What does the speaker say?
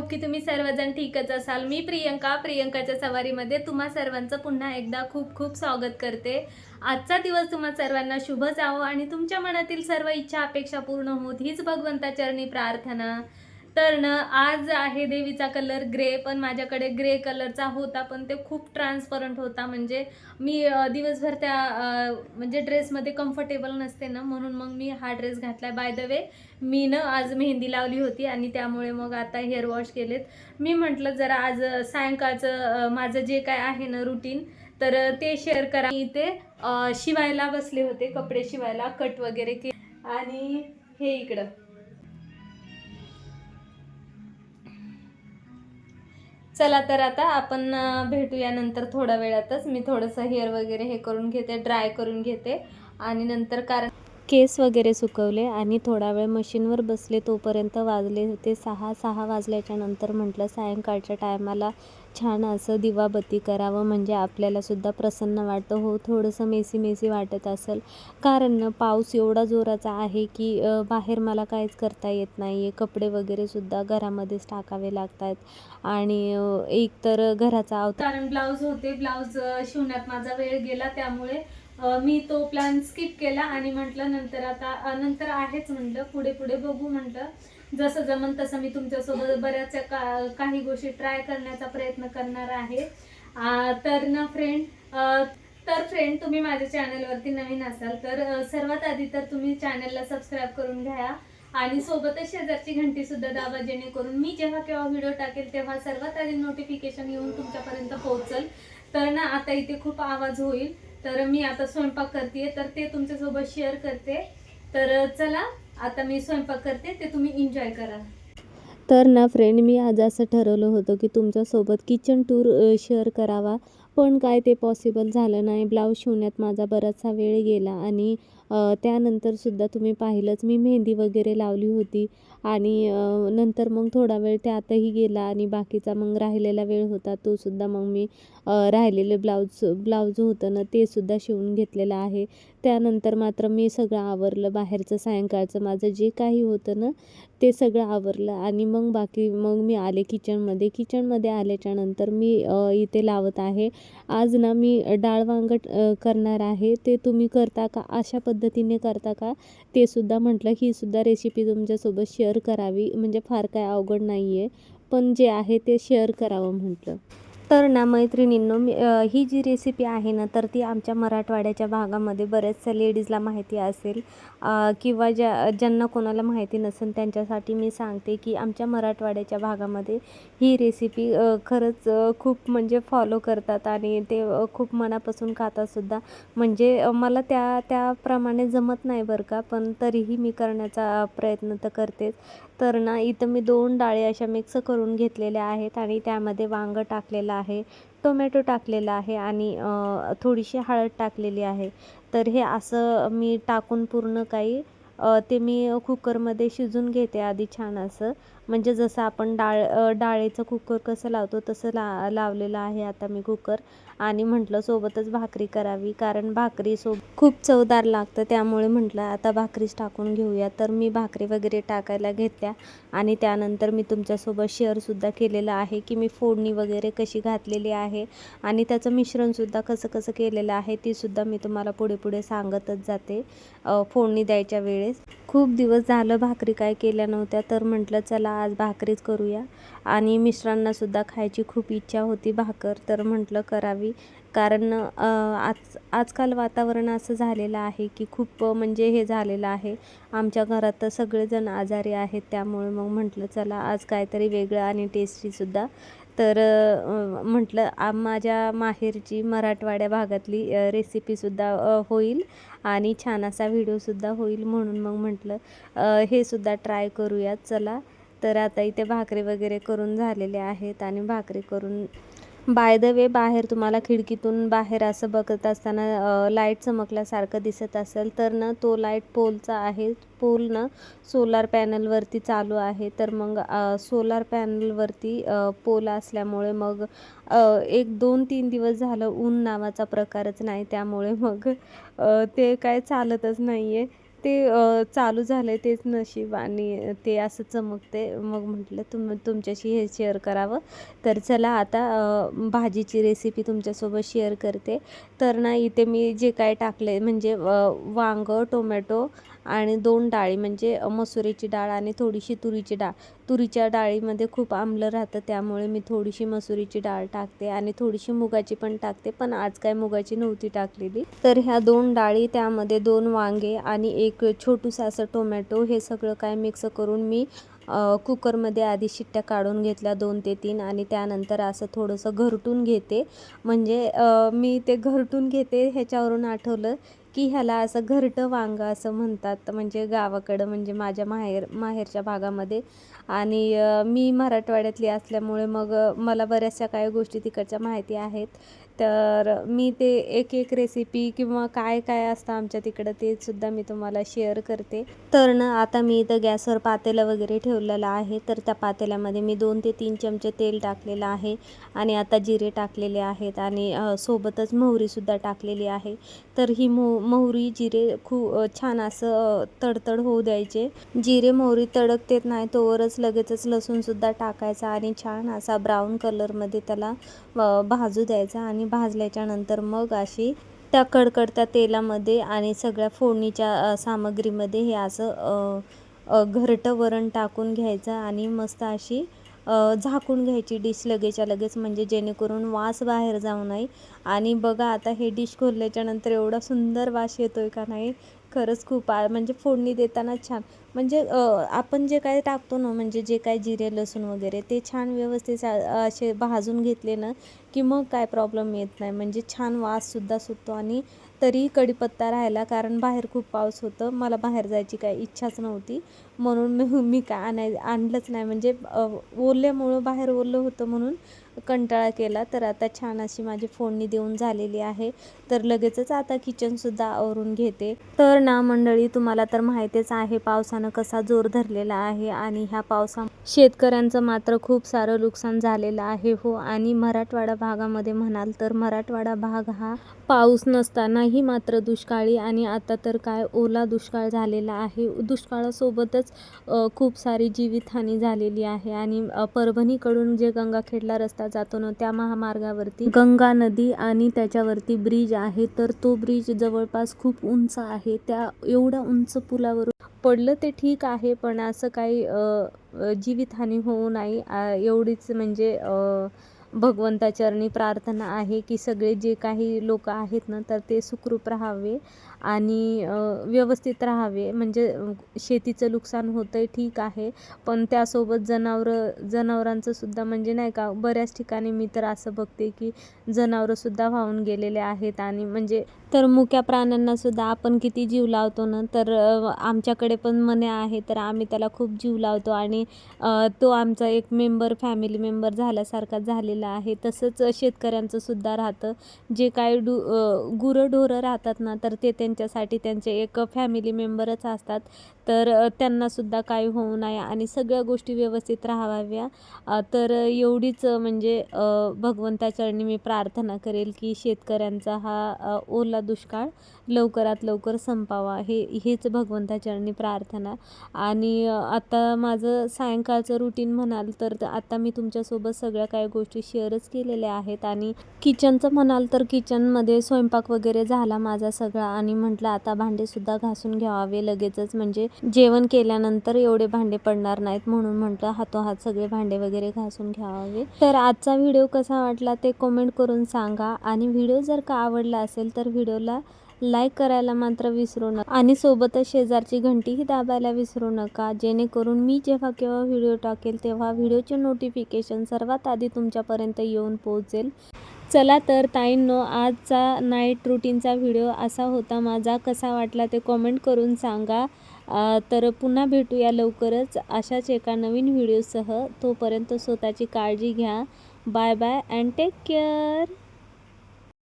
Hope की तुम्ही सर्वजण ठीकच असाल. मी प्रियंका प्रियंकाच्या सवारीमध्ये तुम्हा सर्वांचं पुन्हा एकदा खूप खूप स्वागत करते. आजचा दिवस तुम्हा सर्वांना शुभ जावो आणि तुमच्या मनातील सर्व इच्छा अपेक्षा पूर्ण होत हीच भगवंताचरणी प्रार्थना. तर न आज आहे देवीचा कलर ग्रे पण माझ्याकडे ग्रे कलरचा होता पण ते खूप ट्रान्सपरंट होता. म्हणजे मी दिवसभर त्या म्हणजे ड्रेसमध्ये कम्फर्टेबल नसते ना म्हणून मग मी हा ड्रेस घातला बाय द वे मी न आज मेहंदी लावली होती आणि त्यामुळे मग आता हेअर वॉश केलेत. मी म्हटलं जरा आज सायंकाळचं माझं जे काय आहे ना रुटीन तर ते शेअर करा. मी इथे शिवायला बसले होते कपडे शिवायला कट वगैरे के आणि हे इकडं. चला तर आता आपण भेटूया नंतर थोड्या वेळातच. मी थोडंसं हेअर वगैरे हे करून घेते ड्राय करून घेते. आणि नंतर कारण केस वगैरे सुकवले आणि थोडा वेळ मशीनवर बसले तोपर्यंत वाजले होते. सहा सहा वाजल्याच्या नंतर म्हटलं सायंकाळच्या टायमाला छान असं दिवाबत्ती करावं म्हणजे आपल्यालासुद्धा प्रसन्न वाटतं. हो थोडंसं मेसी मेसी वाटत असेल. कारण पाऊस एवढा जोराचा आहे की बाहेर मला काहीच करता येत नाही आहे कपडे वगैरेसुद्धा घरामध्येच टाकावे लागत आहेत आणि एक तर घराचा अवतार कारण ब्लाऊज होते. ब्लाऊज शिवण्यात माझा वेळ गेला. त्यामुळे मी तो प्लॅन स्किप केला आणि म्हटलं नंतर आता नंतर आहेच म्हटलं पुढे पुढे बघू म्हटलं. जसं जमन तसं मी तुमच्यासोबत बऱ्याच का काही गोष्टी ट्राय करण्याचा प्रयत्न करणार आहे. तर ना फ्रेंड तर फ्रेंड तुम्ही माझ्या चॅनलवरती नवीन असाल तर सर्वात आधी तर तुम्ही चॅनलला सबस्क्राईब करून घ्या. आणि सोबतच शेजारची घंटी सुद्धा दाबा जेणेकरून मी जेव्हा केव्हा व्हिडिओ टाकेल तेव्हा सर्वात आधी नोटिफिकेशन येऊन तुमच्यापर्यंत पोहोचल. तर ना आता इथे खूप आवाज होईल. तर मी आता स्वयंपाक करते तर ते तुमच्यासोबत शेअर करते. तर चला आता मी स्वयंपाक करते ते तुम्ही एन्जॉय करा. तर ना फ्रेंड मी आज असं ठरवलं होतं की तुमच्यासोबत किचन टूर शेअर करावा. पण काय ते पॉसिबल झालं नाही. ब्लाऊज शिवण्यात माझा बराचसा वेळ गेला आणि त्यानंतरसुद्धा तुम्ही पाहिलंच मी मेहंदी वगैरे लावली होती आणि नंतर मग थोडा वेळ त्यातही गेला आणि बाकीचा मग राहिलेला वेळ होता तो सुद्धा मग मी राहिलेले ब्लाऊज ब्लाऊज होतं ना ते सुद्धा शिवून घेतलेलं आहे. त्यानंतर मात्र मी सगळं आवरलं. बाहेरचं सायंकाळचं माझं जे काही होतं ना ते सगळं आवरलं. आणि मग बाकी मग मी आले किचनमध्ये. किचनमध्ये आल्याच्यानंतर मी इथे लावत आहे. आज ना मी डाळ वांगट करणार आहे. ते तुम्ही करता का? अशा पद्धतीने करता का? ते सुद्धा म्हटलं ही सुद्धा रेसिपी तुमच्यासोबत शेअर करावी. म्हणजे फार काय अवघड नाही आहे पण जे आहे ते शेअर करावं म्हटलं. तर ना मैत्रिणींनो मी ही जी रेसिपी आहे ना तर ती आमच्या मराठवाड्याच्या भागामध्ये बऱ्याचशा लेडीजला माहिती असेल. किंवा ज्या ज्यांना कोणाला माहिती नसेल त्यांच्यासाठी मी सांगते की आमच्या मराठवाड्याच्या भागामध्ये ही रेसिपी खरंच खूप म्हणजे फॉलो करतात आणि ते खूप मनापासून खातातसुद्धा म्हणजे मला त्या त्याप्रमाणे जमत नाही बरं का पण तरीही मी करण्याचा प्रयत्न तर करतेच. तर ना इथं मी दोन डाळी अशा मिक्स करून घेतलेल्या आहेत आणि त्यामध्ये वांगं टाकलेलं आहे टोमॅटो टाकलेला आहे आणि थोडीशी हळद टाकलेली आहे. तर हे असं मी टाकून पूर्ण काही ते मी कुकरमध्ये शिजून घेते आधी छान असं. म्हणजे जसं आपण डाळ डाळीचं कुकर कसं लावतो तसं ला लावलेलं आहे आता मी कुकर. आणि म्हटलं सोबतच भाकरी करावी कारण भाकरी सोब खूप चवदार लागतं. त्यामुळे म्हटलं आता भाकरीच टाकून घेऊया. तर मी भाकरी वगैरे टाकायला घेतल्या. आणि त्यानंतर मी तुमच्यासोबत शेअरसुद्धा केलेलं आहे की मी फोडणी वगैरे कशी घातलेली आहे. आणि त्याचं मिश्रणसुद्धा कसं कसं केलेलं आहे तीसुद्धा मी तुम्हाला पुढे पुढे सांगतच जाते. फोडणी द्यायच्या वेळेस. खूप दिवस झालं भाकरी काय केल्या नव्हत्या तर म्हटलं चला आज भाकरीच करूया. आणि मिश्रांनासुद्धा खायची खूप इच्छा होती भाकर तर म्हटलं करावी. कारण आज आजकाल वातावरण असं झालेलं आहे की खूप म्हणजे हे झालेलं आहे. आमच्या घरात तर सगळेजण आजारी आहेत त्यामुळे मग म्हटलं चला आज काहीतरी वेगळं आणि टेस्टीसुद्धा तर म्हटलं माझ्या माहेरची मराठवाड्या भागातली रेसिपीसुद्धा होईल. आणि छान असा व्हिडिओसुद्धा होईल म्हणून मग म्हटलं हे सुद्धा ट्राय करूयात चला. तर आता इथे भाकरी वगैरे करून झालेले आहेत आणि भाकरी करून बाय द वे बाहेर तुम्हाला खिडकीतून बाहेर असं बघत असताना लाइट चमकल्यासारखं दिसत असेल तर ना तो लाइट पोलचा आहे. पोल ना सोलार पॅनलवरती चालू आहे. तर मग सोलार पॅनलवरती पोल असल्यामुळे मग एक दोन तीन दिवस झालं ऊन नावाचा प्रकारच नाही. त्यामुळे मग ते काय चालतच नाही आहे ते चालू झालं तेच नशीब आणि ते असं चमकते मग म्हटलं तुम तुमच्याशी हे शेअर करावं. तर चला आता भाजीची रेसिपी तुमच्यासोबत शेअर करते. तर ना इथे मी जे काय टाकले म्हणजे वांगं टोमॅटो आणि दोन डाळी म्हणजे मसुरीची डाळ आणि थोडीशी तुरीची डाळ. तुरीच्या डाळीमध्ये खूप आम्लं राहतं त्यामुळे मी थोडीशी मसुरीची डाळ टाकते आणि थोडीशी मुगाची पण टाकते पण आज काय मुगाची नव्हती टाकलेली. तर ह्या दोन डाळी त्यामध्ये दोन वांगे आणि एक छोटूसं असं टोमॅटो हे सगळं काय मिक्स करून मी कुकरमध्ये आधी शिट्ट्या काढून घेतल्या दोन ते तीन आणि त्यानंतर असं थोडंसं घरटून घेते. म्हणजे मी ते घरटून घेते ह्याच्यावरून आठवलं की ह्याला असं घरटं वांगं असं म्हणतात. म्हणजे गावाकडं म्हणजे माझ्या माहेर माहेरच्या भागामध्ये. आणि मी मराठवाड्यातली असल्यामुळे मग मला बऱ्याचशा काही गोष्टी तिकडच्या माहिती आहेत. तर मी ते एक एक रेसिपी किंवा काय काय असतं आमच्या तिकडं ते सुद्धा मी तुम्हाला शेअर करते. तर ना आता मी इथं गॅसवर पातेलं वगैरे ठेवलेलं आहे. तर त्या पातेल्यामध्ये मी दोन ते तीन चमचे तेल टाकलेलं आहे आणि आता जिरे टाकलेले आहेत आणि सोबतच मोहरीसुद्धा टाकलेली आहे. तर ही मो मोहरी जिरे खूप छान असं तडतड होऊ द्यायचे. जिरे मोहरी तडकतेत नाही तोवरच लगेचच लसूणसुद्धा टाकायचा आणि छान असा ब्राऊन कलरमध्ये त्याला भाजू द्यायचा आणि भाजल्याच्यानंतर मग अशी त्या कडकडत्या तेलामध्ये आणि सगळ्या फोडणीच्या सामग्रीमध्ये हे असं घरटं वरण टाकून घ्यायचं आणि मस्त अशी झाकून घ्यायची डिश लगेचच्या लगेच म्हणजे जेणेकरून वास बाहेर जाऊ नये आणि बघा आता हे डिश खोलल्याच्यानंतर एवढा सुंदर वास येतो आहे का नाही? खरंच खूप म्हणजे फोडणी देताना छान. म्हणजे आपण जे काय टाकतो ना म्हणजे जे काय जिरे लसूण वगैरे ते छान व्यवस्थित असे भाजून घेतले ना की मग काय प्रॉब्लेम येत नाही. म्हणजे छान वाससुद्धा सुटतो आणि तरी कडीपत्ता राहिला कारण बाहेर खूप पाऊस होतं. मला बाहेर जायची काही इच्छाच नव्हती. म्हणून मी मी काय आणाय आणलंच नाही. म्हणजे अ, ओरल्यामुळं बाहेर ओरलं होतं म्हणून कंटाळा केला. तर आता छान अशी माझी फोडणी देऊन झालेली आहे. तर लगेचच आता किचनसुद्धा आवरून घेते. तर ना मंडळी तुम्हाला तर माहितीच आहे पावसानं कसा जोर धरलेला आहे आणि ह्या पावसा शेतकऱ्यांचं मात्र खूप सारं नुकसान झालेलं आहे हो. आणि मराठवाडा भागामध्ये म्हणाल तर मराठवाडा भाग हा पाऊस नसतानाही मात्र दुष्काळी आणि आता तर काय ओला दुष्काळ झालेला आहे. दुष्काळासोबतच खूप सारी जीवितहानी झालेली आहे आणि परभणीकडून जे गंगाखेडला रस्ता जातो ना त्या महामार्गावरती गंगा नदी आणि त्याच्यावरती ब्रिज आहे. तर तो ब्रिज जवळपास खूप उंच आहे. त्या एवढ्या उंच पुलावरून पडलं ते ठीक आहे पण असं काही जीवितहानी होऊ नाही. एवढीच म्हणजे भगवंताचरणी प्रार्थना आहे की सगळे जे काही लोक आहेत ना तर ते सुखरूप राहावे आणि व्यवस्थित राहावे. म्हणजे शेतीचं नुकसान होतं आहे ठीक आहे पण त्यासोबत जनावरं जनावरांचं सुद्धा म्हणजे नाही का बऱ्याच ठिकाणी मी तर असं बघते की जनावरंसुद्धा वाहून गेलेले आहेत आणि म्हणजे तर मुक्या प्राण्यांनासुद्धा आपण किती जीव लावतो ना तर आमच्याकडे पण मने आहे तर आम्ही त्याला खूप जीव लावतो आणि तो आमचा एक मेंबर फॅमिली मेंबर झाल्यासारखा झालेला आहे. तसंच शेतकऱ्यांचं सुद्धा राहतं. जे काय डु गुरंढोरं राहतात ना तर ते त्यांच्यासाठी त्यांचे एक फॅमिली मेंबरच असतात. तर त्यांनासुद्धा काही होऊ नये आणि सगळ्या गोष्टी व्यवस्थित राहाव्या. तर एवढीच म्हणजे भगवंताचरणी मी प्रार्थना करेल की शेतकऱ्यांचा हा ओला दुष्काळ लवकरात लवकर संपावा. हे हेच भगवंताचरणी प्रार्थना. आणि आता माझं सायंकाळचं रुटीन म्हणाल तर आता मी तुमच्यासोबत सगळ्या काही गोष्टी शेअरच केलेल्या आहेत. आणि किचनचं म्हणाल तर किचनमध्ये स्वयंपाक वगैरे झाला माझा सगळा. आणि म्हटलं आता भांडेसुद्धा घासून घ्यावे लगेचच. म्हणजे जेवण केल्यानंतर एवढे भांडे पडणार नाहीत म्हणून म्हटलं हातोहात सगळे भांडे वगैरे घासून घ्यावे. तर आजचा व्हिडिओ कसा वाटला ते कमेंट करून सांगा आणि व्हिडिओ जर का आवडला असेल तर व्हिडिओला लाईक करायला मात्र विसरू नका. आणि सोबतच शेजारची घंटीही दाबायला विसरू नका. जेणेकरून मी जेव्हा केव्हा व्हिडिओ टाकेल तेव्हा व्हिडिओचे नोटिफिकेशन सर्वात आधी तुमच्यापर्यंत येऊन पोहोचेल. चला तर ताईंनो आजचा नाईट रुटीनचा व्हिडिओ असा होता. माझा कसा वाटला ते कॉमेंट करून सांगा. तर पुन्हा भेटूया लवकरच. अशाच एका नवीन व्हिडिओसह तोपर्यंत स्वतःची काळजी घ्या. Bye bye and take care.